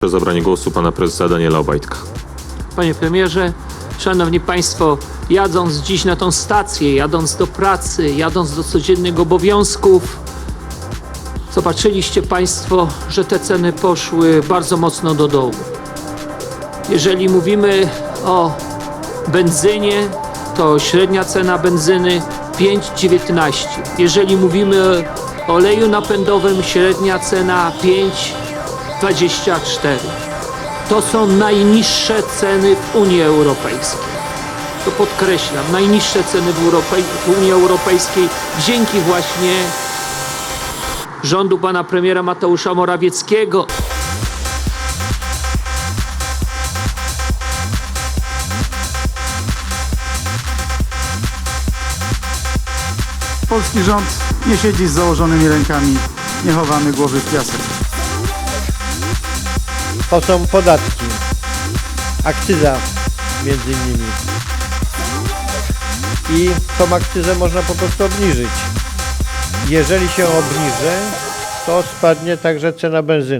Proszę o zabranie głosu pana prezesa Daniela Obajtka. Panie premierze, szanowni państwo, jadąc dziś na tą stację, jadąc do pracy, jadąc do codziennych obowiązków, zobaczyliście państwo, że te ceny poszły bardzo mocno do dołu. Jeżeli mówimy o benzynie, to średnia cena benzyny 5,19. Jeżeli mówimy o oleju napędowym, średnia cena 5,24. To są najniższe ceny w Unii Europejskiej. To podkreślam, najniższe ceny w, Europej- w Unii Europejskiej dzięki właśnie rządu pana premiera Mateusza Morawieckiego. Polski rząd nie siedzi z założonymi rękami, nie chowamy głowy w piasek. To są podatki, akcyza między innymi. I tą akcyzę można po prostu obniżyć. Jeżeli się obniży, to spadnie także cena benzyny.